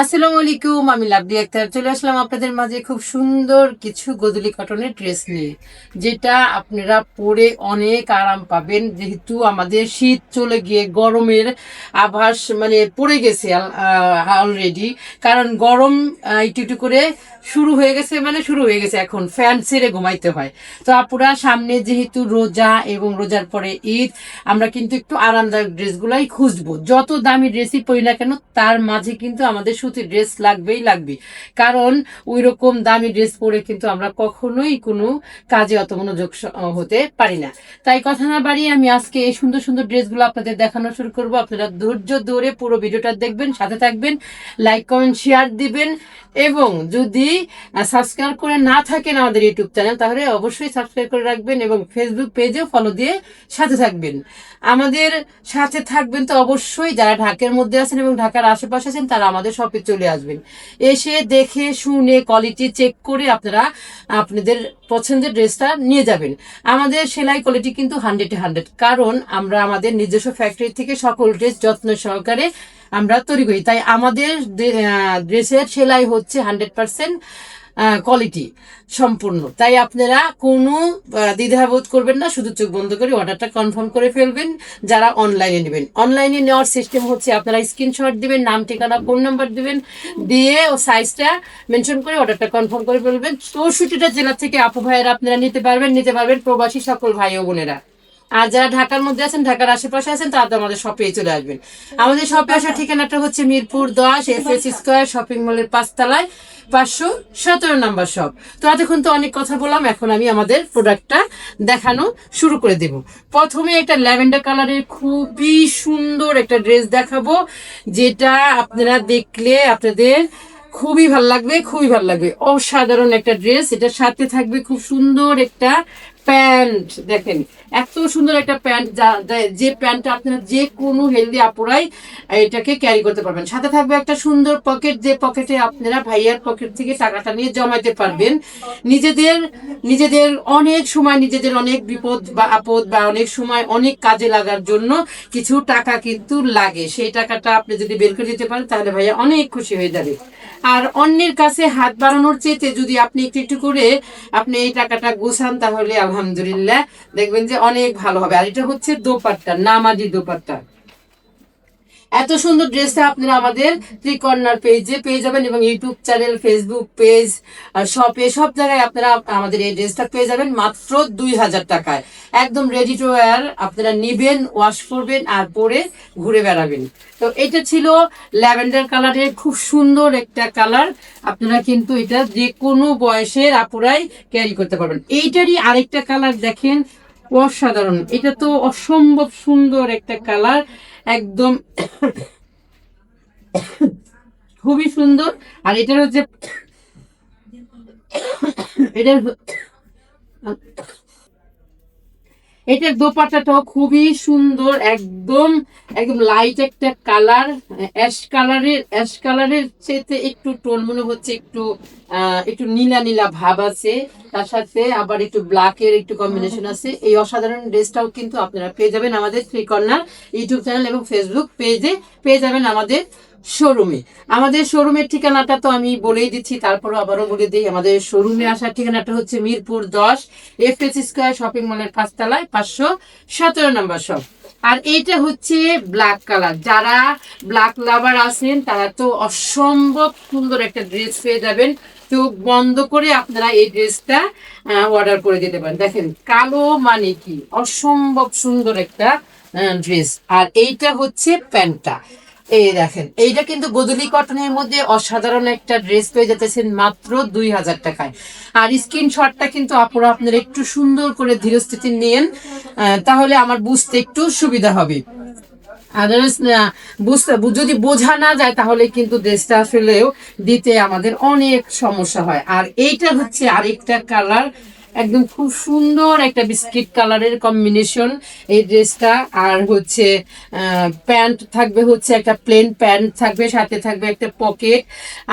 আসসালামু আলাইকুম আমি লাভলি আক্তার। চলে আসলাম আপনাদের মাঝে খুব সুন্দর কিছু গদুলি কটনের ড্রেস নিয়ে, যেটা আপনারা পরে অনেক আরাম পাবেন। যেহেতু আমাদের শীত চলে গিয়ে গরমের আভাস মানে পড়ে গেছে অলরেডি কারণ গরম একটু একটু করে শুরু হয়ে গেছে মানে শুরু হয়ে গেছে এখন, ফ্যান ছেড়ে ঘুমাইতে হয়। তো আপুরা, সামনে যেহেতু রোজা এবং রোজার পরে ঈদ, আমরা কিন্তু একটু আরামদায়ক ড্রেসগুলাই খুঁজবো। যত দামি ড্রেসই পরি না কেন, তার মাঝে কিন্তু আমাদের সুতির ড্রেস লাগবেই লাগবে। কারণ ওই রকম দামি ড্রেস পরে কিন্তু আমরা কখনোই কোনো কাজে অত মনোযোগ হতে পারি না। তাই কথা না বাড়িয়ে আমি আজকে এই সুন্দর সুন্দর ড্রেসগুলো আপনাদের দেখানো শুরু করব। আপনারা ধৈর্য ধরে পুরো ভিডিওটা দেখবেন, সাথে থাকবেন লাইক কমেন্ট শেয়ার দিবেন এবং যদি সাবস্ক্রাইব করে না থাকেন আমাদের ইউটিউব চ্যানেল তাহলে অবশ্যই সাবস্ক্রাইব করে রাখবেন এবং ফেসবুক পেজেও ফলো দিয়ে সাথে থাকবেন। আমাদের সাথে থাকবেন তো অবশ্যই। যারা ঢাকার মধ্যে আছেন এবং ঢাকার আশেপাশে আছেন, তারা আমাদের শপে চলে আসবেন। এসে দেখে, শুনে কোয়ালিটি চেক করে আপনারা আপনাদের পছন্দের ড্রেসটা নিয়ে যাবেন। আমাদের সেলাই কোয়ালিটি কিন্তু হান্ড্রেড হান্ড্রেড কারণ আমরা আমাদের নিজস্ব ফ্যাক্টরি থেকে সকল ড্রেস যত্ন সহকারে আমরা তৈরি করি। তাই আমাদের ড্রেসের সেলাই হচ্ছে হান্ড্রেড পার্সেন্ট কোয়ালিটি সম্পূর্ণ। তাই আপনারা কোনো দ্বিধাবোধ করবেন না, শুধু চোখ বন্ধ করে অর্ডারটা কনফার্ম করে ফেলবেন, যারা অনলাইনে নেবেন। অনলাইনে নেওয়ার সিস্টেম হচ্ছে আপনারা স্ক্রিনশট দিবেন, নাম, ঠিকানা ফোন নাম্বার দিবেন, দিয়ে ও সাইজটা মেনশন করে অর্ডারটা কনফার্ম করে ফেলবেন। চৌষট্টিটা জেলা থেকে আপু ভাইয়েরা আপনারা নিতে পারবেন নিতে পারবেন প্রবাসী সকল ভাই ও বোনেরা। আর যারা ঢাকার মধ্যে আছেন, ঢাকার আশেপাশে আছেন, তারা তো আমাদের শপে চলে আসবেন। আমাদের শপে আসার ঠিকানাটা হচ্ছে মিরপুর দশ এফ এস স্কোয়ার শপিং মলের পাঁচতলায়, পাঁচশো সতেরো নাম্বার শপ তো এতক্ষণ তো অনেক কথা বললাম, এখন আমি আমাদের প্রোডাক্টটা দেখানো শুরু করে দেব। প্রথমে একটা ল্যাভেন্ডার কালারের খুবই সুন্দর একটা ড্রেস দেখাবো, যেটা আপনারা দেখলে আপনাদের খুবই ভালো লাগবে, খুবই ভালো লাগবে। অসাধারণ একটা ড্রেস এটার সাথে থাকবে খুব সুন্দর একটা প্যান্ট দেখেন, এত সুন্দর একটা প্যান্ট, যা- যা- প্যান্টটা আপনারা যে কোনো হেলদি আপুরাই এটাকে ক্যারি করতে পারবেন। সাথে থাকবে একটা সুন্দর পকেট যে পকেটে আপনারা ভাইয়ার পকেট থেকে টাকাটা নিয়ে জমাইতে পারবেন। নিজেদের নিজেদের অনেক সময়, নিজেদের অনেক বিপদ বা আপদ বা অনেক সময় অনেক কাজে লাগার জন্য কিছু টাকা কিন্তু লাগে। সেই টাকাটা আপনি যদি বের করে দিতে পারেন, তাহলে ভাইয়া অনেক খুশি হয়ে যাবে। আর অন্যের কাছে হাত বাড়ানোর চেয়ে যদি আপনি একটু একটু করে আপনি এই টাকাটা গোছান, তাহলে আলহামদুলিল্লাহ দেখবেন যে অনেক ভালো হবে। আর এটা হচ্ছে দোপাট্টা নামাজি দোপাট্টা। এত সুন্দর ড্রেসটা আপনারা আমাদের ত্রিকর্নার পেজে পেয়ে যাবেন এবং ইউটিউব চ্যানেল ফেসবুক পেজ শপে সব জায়গায় আপনারা আমাদের এই ড্রেসটা পেয়ে যাবেন মাত্র দুই হাজার টাকায়। একদম রেডি টু ওয়্যার আপনারা নিবেন ওয়াশ করবেন আর পরে ঘুরে বেড়াবেন। তো এটা ছিল ল্যাভেন্ডার কালারের খুব সুন্দর একটা কালার। আপনারা কিন্তু এটা যে কোনো বয়সের আপুরাই ক্যারি করতে পারবেন। এইটারই আরেকটা কালার দেখেন, অসাধারণ। এটা তো অসম্ভব সুন্দর একটা কালার। একদম খুবই সুন্দর। আর এটার হচ্ছে এটার এটার দোপাট্টাটাও খুবই সুন্দর একদম একদম লাইট একটা কালার অ্যাশ কালারের অ্যাশ কালারের চেয়ে একটু টোন মনে হচ্ছে একটু আহ, একটু নীলা নীলা ভাব আছে। তার সাথে আবার একটু ব্ল্যাকের একটু কম্বিনেশন আছে। এই অসাধারণ ড্রেসটাও কিন্তু আপনারা পেয়ে যাবেন আমাদের থ্রি কর্নার ইউটিউব চ্যানেল এবং ফেসবুক পেজে পেয়ে যাবেন আমাদের শোরুমে আমাদের শোরুমের ঠিকানাটা তো আমি বলেই দিচ্ছি, তারপরও আবারও বলে দিই, আমাদের শোরুমে আসার ঠিকানাটা হচ্ছে মিরপুর দশ এফ এস স্কোয়ার শপিং মলের পাঁচতলায় পাঁচশো সতেরো নম্বর শপ আর এইটা হচ্ছে ব্ল্যাক কালার যারা ব্ল্যাক লাভার আছেন, তারা তো অসম্ভব সুন্দর একটা ড্রেস পেয়ে যাবেন। চোখ বন্ধ করে আপনারা এই ড্রেসটা অর্ডার করে দিতে পারেন। দেখেন, কালো মানে কি? অসম্ভব সুন্দর একটা ড্রেস আর এইটা হচ্ছে প্যান্টটা। এই দেখেন, এইটা কিন্তু গদুলি কটনের মধ্যে অসাধারণ একটা ড্রেস পেয়ে যেতেছেন মাত্র দুই হাজার টাকায়। আর স্ক্রিনশটটা কিন্তু আপনারা আপনারা একটু সুন্দর করে ধীরস্থিতি নিয়েন তাহলে আমার বুঝতে একটু সুবিধা হবে। আদার্স বুঝতে যদি বোঝা না যায়, তাহলে কিন্তু ড্রেসটা আসলেও দিতে আমাদের অনেক সমস্যা হয়। আর এইটা হচ্ছে আরেকটা কালার একদম খুব সুন্দর একটা বিস্কিট কালারের কম্বিনেশন এই ড্রেসটা। আর হচ্ছে প্যান্ট থাকবে হচ্ছে একটা প্লেন প্যান্ট থাকবে, সাথে থাকবে একটা পকেট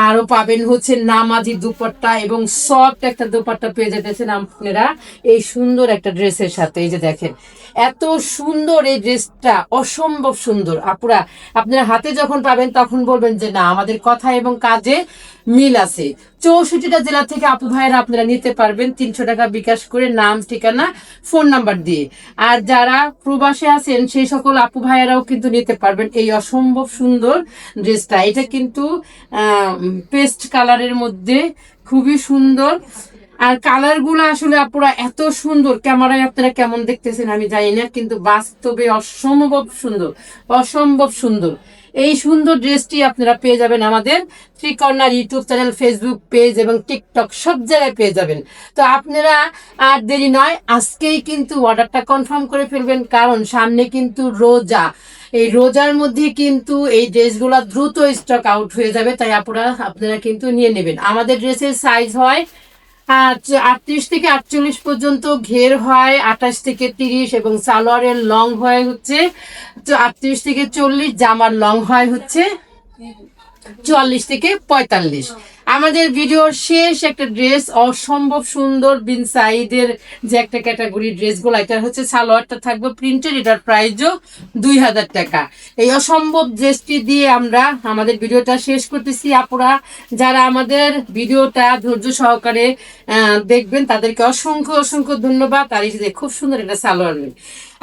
আরও পাবেন হচ্ছে নামাজি দুপাট্টা এবং সফট একটা দুপাট্টা পেয়ে যেতেছেন আপনারা এই সুন্দর একটা ড্রেসের সাথে। এই যে দেখেন, এত সুন্দর এই ড্রেসটা, অসম্ভব সুন্দর। আপুরা, আপনারা হাতে যখন পাবেন তখন বলবেন যে, না, আমাদের কথা এবং কাজে মিল আছে। চৌষট্টিটা জেলা থেকে আপু ভাইয়েরা আপনারা নিতে পারবেন তিনশো টাকা বিকাশ করে নাম, ঠিকানা, ফোন নাম্বার দিয়ে। আর যারা প্রবাসে আছেন, সেই সকল আপু ভাইয়েরাও কিন্তু নিতে পারবেন এই অসম্ভব সুন্দর ড্রেসটা। এটা কিন্তু পেস্ট কালারের মধ্যে খুবই সুন্দর। আর কালারগুলো আসলে আপুরা এত সুন্দর। ক্যামেরায় আপনারা কেমন দেখতেছেন আমি জানি না, কিন্তু বাস্তবে অসম্ভব সুন্দর। অসম্ভব সুন্দর। এই সুন্দর ড্রেসটি আপনারা পেয়ে যাবেন আমাদের three corner YouTube channel Facebook page এবং টিকটক সব জায়গায় পেয়ে যাবেন। তো আপনারা আর দেরি নয়, আজকেই কিন্তু অর্ডারটা কনফার্ম করে ফেলবেন, কারণ সামনে কিন্তু রোজা। এই রোজার মধ্যে কিন্তু এই ড্রেসগুলো দ্রুত স্টক আউট হয়ে যাবে, তাই আপনারা আপনারা কিন্তু নিয়ে নেবেন। আমাদের ড্রেসের সাইজ হয় আটত্রিশ থেকে আটচল্লিশ পর্যন্ত ঘের হয়, আঠাশ থেকে তিরিশ এবং সালোয়ারের লং হয় হচ্ছে আটত্রিশ থেকে চল্লিশ, জামার লং হয় হচ্ছে চুয়াল্লিশ থেকে পঁয়তাল্লিশ। আমাদের ভিডিওর শেষ একটা ড্রেস, অসম্ভব সুন্দর বিন সাইডের যে একটা ক্যাটাগরি ড্রেসগুলো এটা হচ্ছে সালোয়ারটা থাকবে প্রিন্টেড এটার প্রাইসও দুই হাজার টাকা। এই অসম্ভব ড্রেসটি দিয়ে আমরা আমাদের ভিডিওটা শেষ করতেছি। আপুরা, যারা আমাদের ভিডিওটা ধৈর্য সহকারে দেখবেন, তাদেরকে অসংখ্য অসংখ্য ধন্যবাদ। আর এই খুব সুন্দর একটা সালোয়ার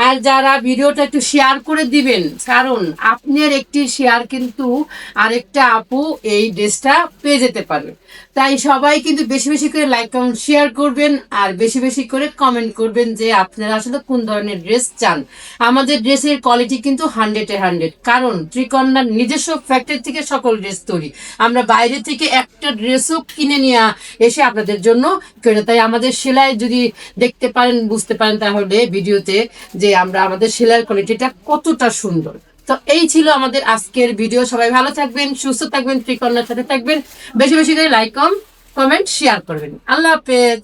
আর যারা ভিডিওটা একটু শেয়ার করে দিবেন, কারণ আপনার একটি শেয়ার কিন্তু আরেকটা আপু এই ড্রেসটা পেয়ে যেতে পারবে। তাই সবাই কিন্তু বেশি বেশি করে লাইক কমেন্ট শেয়ার করবেন আর বেশি বেশি করে কমেন্ট করবেন যে আপনারা আসলে কোন ধরনের ড্রেস চান। আমাদের ড্রেসের কোয়ালিটি কিন্তু হান্ড্রেডে হান্ড্রেড কারণ ত্রিকন্যার নিজস্ব ফ্যাক্টরি থেকে সকল ড্রেস তৈরি। আমরা বাইরে থেকে একটা ড্রেসও কিনে নিয়ে এসে আপনাদের জন্য তাই আমাদের সেলাই যদি দেখতে পারেন, বুঝতে পারেন তাহলে ভিডিওতে যে আমরা আমাদের সেলাইয়ের কোয়ালিটিটা কতটা সুন্দর। তো এই ছিল আমাদের আজকের ভিডিও। সবাই ভালো থাকবেন, সুস্থ থাকবেন ত্রিকন্যার সাথে থাকবেন। বেশি বেশি করে লাইক কম কমেন্ট শেয়ার করবেন। আল্লাহ হাফেজ।